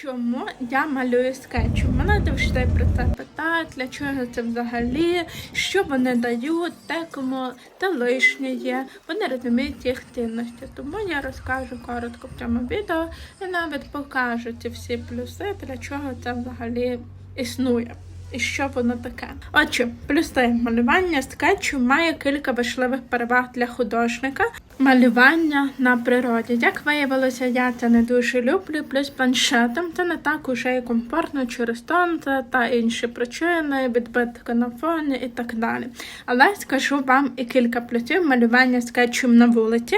Чому я малюю скетчі? Мене завжди про це питають, для чого це взагалі, що вони дають, те, кому те лишнє є. Вони розуміють їх цінності. Тому я розкажу коротко в цьому відео і навіть покажу ці всі плюси, для чого це взагалі існує. І що воно таке? Отже, плюси малювання скетчу має кілька важливих переваг для художника. Малювання на природі. Як виявилося, я це не дуже люблю. Плюс планшетом це не так уже і комфортно через тонце та інші причини, відбитки на фоні і так далі. Але скажу вам і кілька плюсів малювання скетчем на вулиці.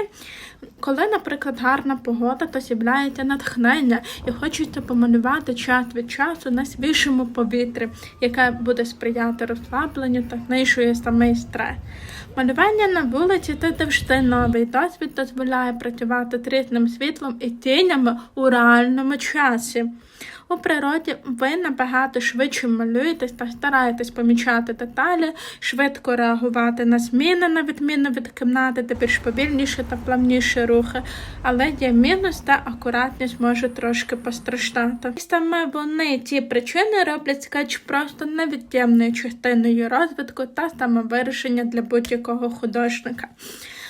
Коли, наприклад, гарна погода, то з'являється натхнення і хочеться помалювати час від часу на свіжому повітрі, яке буде сприяти розслабленню та знищує самий стрес. Малювання на вулиці це завжди новий досвід дозволяє працювати з різним світлом і тінями у реальному часі. У природі ви набагато швидше малюєтесь та стараєтесь помічати деталі, швидко реагувати на зміни, на відміну від кімнати, де більш повільніше та плавніші рухи, але є мінус та акуратність може трошки постраждати. І саме вони ці причини роблять скетч просто невід'ємною частиною розвитку та самовирішення для будь-якого художника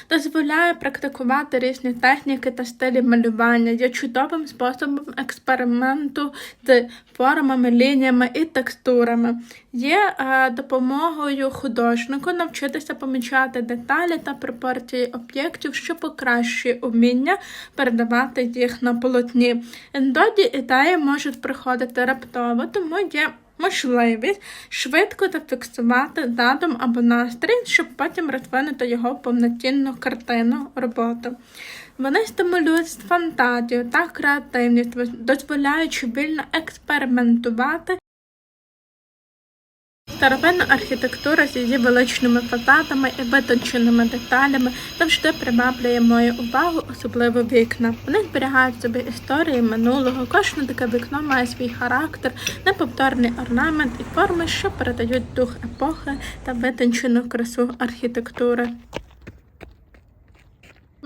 дозволяє практикувати різні техніки та стилі малювання, є чудовим способом експерименту з формами, лініями і текстурами. Є е, допомогою художнику навчитися помічати деталі та пропорції об'єктів, що покращує уміння передавати їх на полотні. Індоді ідеї можуть приходити раптово, тому є можливість швидко зафіксувати задум або настрій, щоб потім розвинути його повноцінну картину роботи. Вони стимулюють фантазію та креативність, дозволяючи вільно експериментувати. Старовинна архітектура з її величними фасадами і витонченими деталями завжди приваблює мою увагу, особливо вікна. Вони зберігають собі історії минулого. Кожне таке вікно має свій характер, неповторний орнамент і форми, що передають дух епохи та витончену красу архітектури.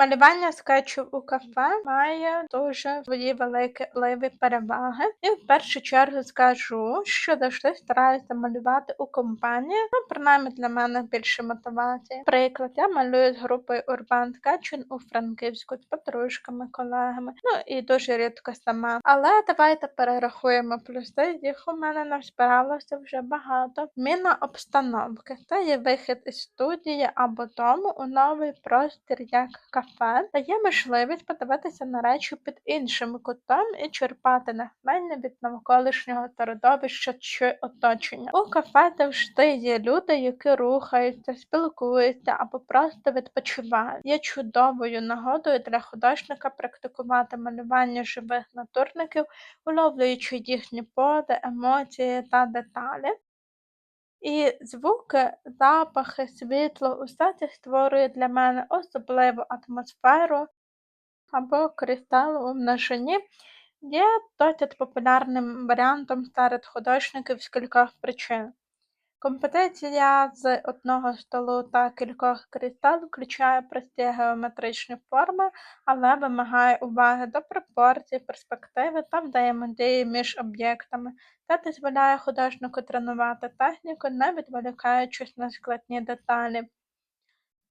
Малювання скетчів у кафе має дуже свої великі впливи переваги. І в першу чергу скажу, що завжди стараюся малювати у компанії. Ну, принаймні для мене більше мотивації. Приклад, я малюю з групою Urban Sketching у Франківську з подружками, колегами. Ну і дуже рідко сама. Але давайте перерахуємо плюси. Їх у мене назбиралося вже багато. Міна обстановки. Це є вихід із студії або дому у новий простір як кафе кафе дає можливість подивитися на речі під іншим кутом і черпати натхнення від навколишнього середовища чи оточення. У кафе завжди є люди, які рухаються, спілкуються або просто відпочивають. Є чудовою нагодою для художника практикувати малювання живих натурників, уловлюючи їхні пози, емоції та деталі. І звуки, запахи, світло, усе це створює для мене особливу атмосферу або кристал у множині є досить популярним варіантом серед художників з кількох причин. Композиція з одного столу та кількох крістал включає прості геометричні форми, але вимагає уваги до пропорцій, перспективи та взаємодії між об'єктами. та дозволяє художнику тренувати техніку, не відволікаючись на складні деталі.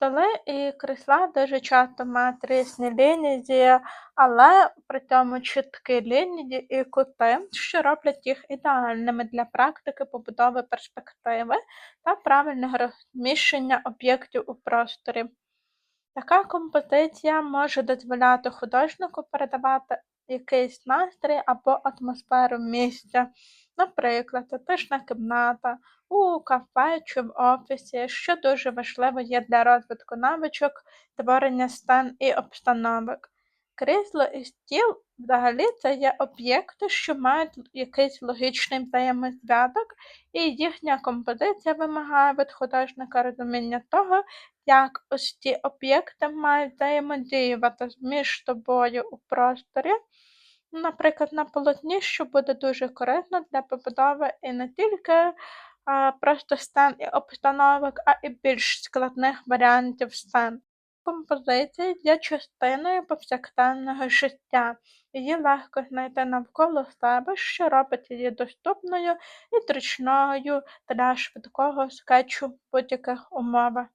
Столи і крісла дуже часто мають різні лінії, але при цьому чіткі лінії і кути, що роблять їх ідеальними для практики побудови перспективи та правильного розміщення об'єктів у просторі. Така композиція може дозволяти художнику передавати якийсь настрій або атмосферу місця, наприклад, затишна кімната у кафе чи в офісі, що дуже важливо є для розвитку навичок, творення стан і обстановок. Крісло і стіл взагалі це є об'єкти, що мають якийсь логічний взаємозв'язок, і їхня композиція вимагає від художника розуміння того, як ось ці об'єкти мають взаємодіювати між собою у просторі. Наприклад, на полотні, що буде дуже корисно для побудови і не тільки а, просто сцен і обстановок, а і більш складних варіантів сцен. Композиція є частиною повсякденного життя. Її легко знайти навколо себе, що робить її доступною і зручною для швидкого скетчу в будь-яких умовах.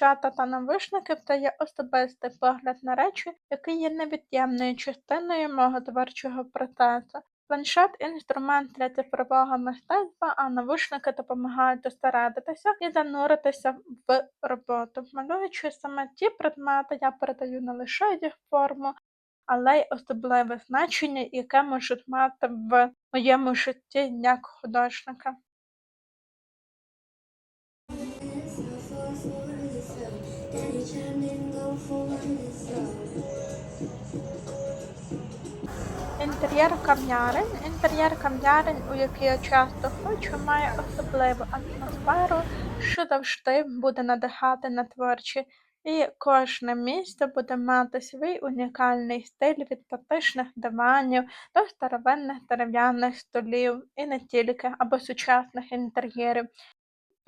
Шата та навушники дає особистий погляд на речі, який є невід'ємною частиною мого творчого процесу. Планшет інструмент для цифрового мистецтва, а навушники допомагають зосередитися і зануритися в роботу. Малюючи саме ті предмети, я передаю не лише їх форму, але й особливе значення, яке можуть мати в моєму житті як художника. Daddy chimed in, go for this love. Інтер'єр кав'ярень. Інтер'єр кав'ярень, у який я часто хочу, має особливу атмосферу, що завжди буде надихати на творчі. І кожне місце буде мати свій унікальний стиль від готичних диванів до старовинних дерев'яних столів, і не тільки, або сучасних інтер'єрів.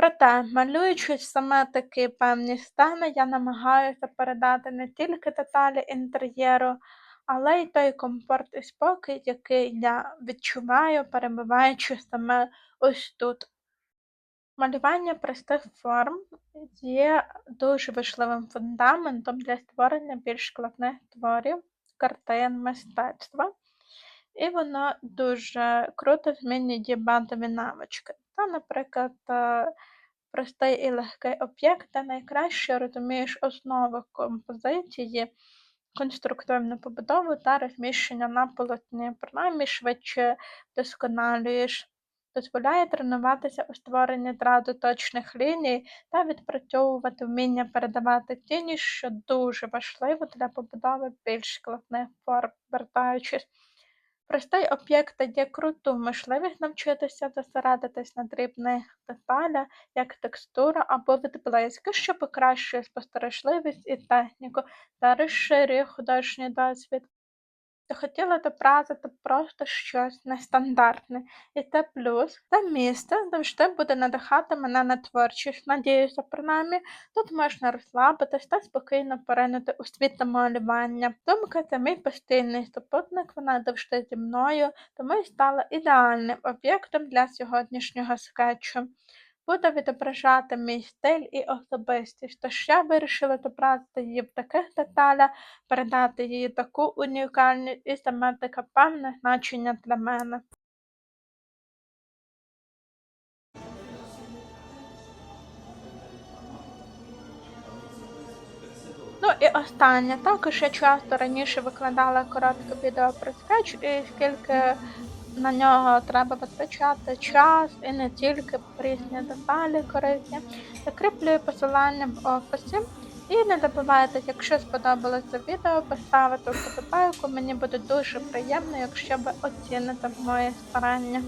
Проте, малюючи саме такі певні стани, я намагаюся передати не тільки деталі інтер'єру, але й той комфорт і спокій, який я відчуваю, перебуваючи саме ось тут. Малювання простих форм є дуже важливим фундаментом для створення більш складних творів, картин, мистецтва, і воно дуже круто змінює базові навички. Та, наприклад, е, простий і легкий об'єкт, де найкраще розумієш основу композиції, конструктивну побудову та розміщення на полотні, принаймні швидше вдосконалюєш. Дозволяє тренуватися у створенні одразу точних ліній та відпрацьовувати вміння передавати тіні, що дуже важливо для побудови більш складних форм, вертаючись. Простий об'єкт дає круту можливість навчитися зосередитись на дрібних деталях, як текстура або відблиски, що покращує спостережливість і техніку та розширює художній досвід. Захотіла зобразити просто щось нестандартне, і це плюс. Це місце завжди буде надихати мене на творчість. Надіюся, принаймні, тут можна розслабитись та спокійно поринути у світ малювання. Думка це мій постійний супутник, вона завжди зі мною, тому і стала ідеальним об'єктом для сьогоднішнього скетчу. Буде відображати мій стиль і особистість, тож я вирішила зобразити її в таких деталях, передати їй таку унікальність і саме таке певне значення для мене. Ну і останнє. Також я часто раніше викладала коротке відео про скетч, і скільки на нього треба витрачати час і не тільки різні деталі корисні. Закріплюю посилання в описі. І не забувайте, якщо сподобалося відео, поставити вподобайку. Мені буде дуже приємно, якщо ви оціните моє старання.